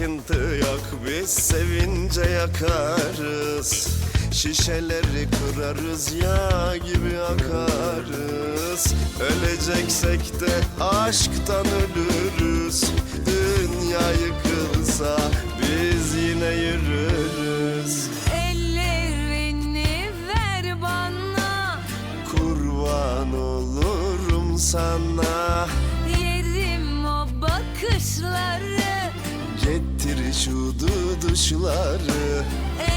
sıkıntı yok biz sevince yakarız. Şişeleri kırarız yağ gibi akarız. Öleceksek de aşktan ölürüz. Dünya Getir şu duduşları.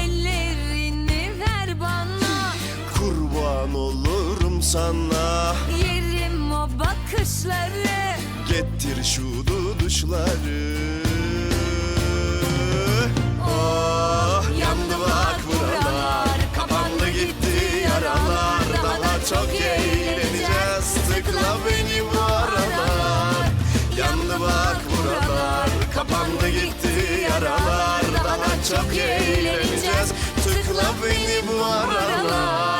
Ellerini ver bana. Kurban olurum sana. Yerim o bakışları. Getir şu duduşları. Oh yandı bak buralar. Kapandı gitti yaralar. Daha çok eğleneceğiz. Tıkla beni bu aralar. Yandı bak buralar. Kapandı gitti yaralar Daha çok eğleneceğiz. Tıkla beni bu aralar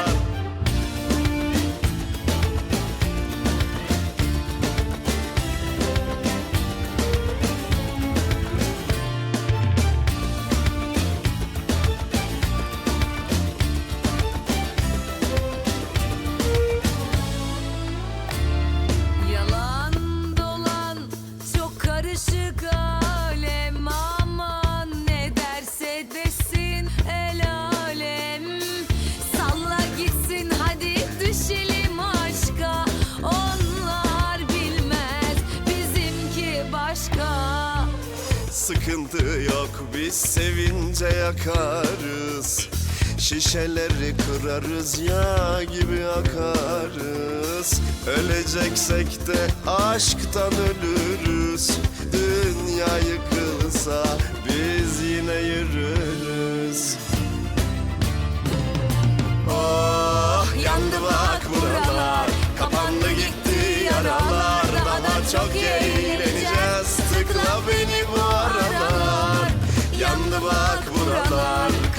Sıkıntı yok. Biz sevince yakarız. Şişeleri kırarız yağ gibi akarız. Öleceksek de aşktan ölürüz. Dünya yıkılsa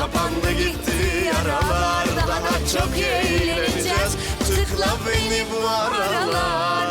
Kapandı gitti yaralar Daha çok eğleneceğiz. Tıkla beni bu aralar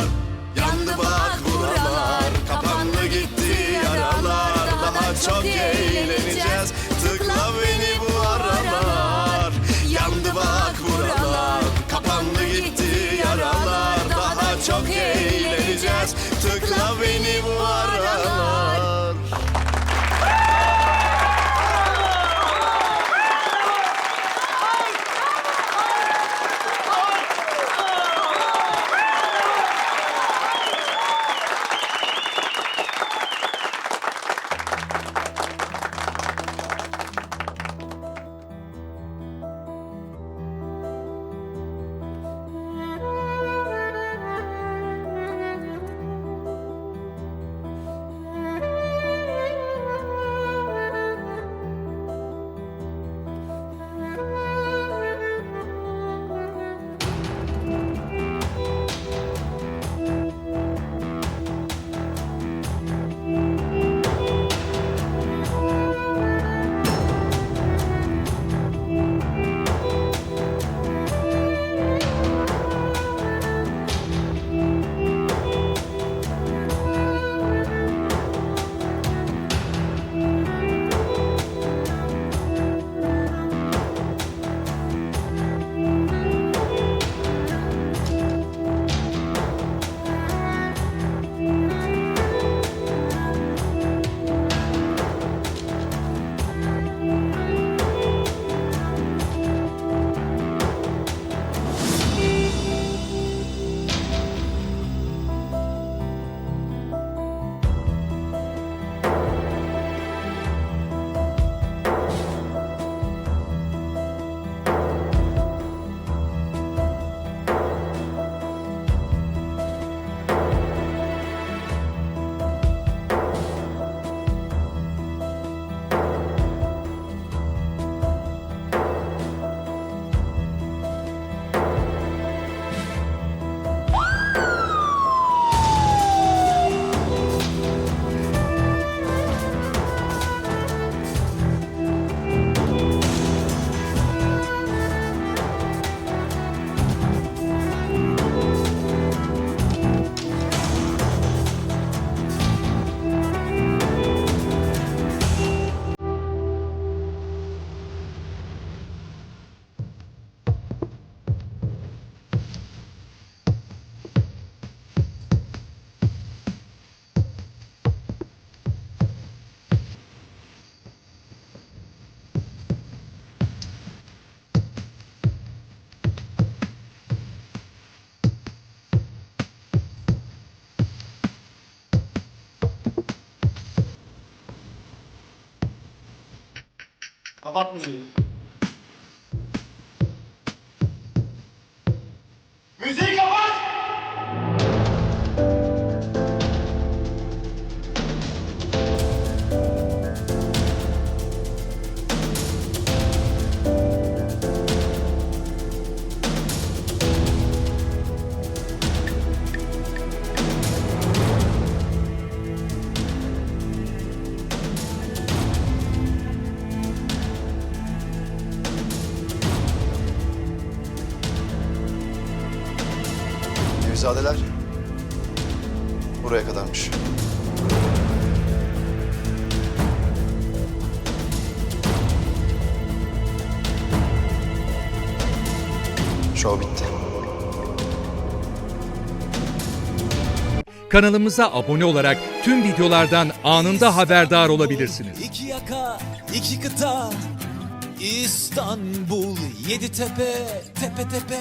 erwarten Sie. Musik auf! Nevizadeler buraya kadarmış. Şov bitti. Kanalımıza abone olarak tüm videolardan anında haberdar olabilirsiniz. İki yaka, iki kıta, İstanbul, yedi tepe, tepe tepe.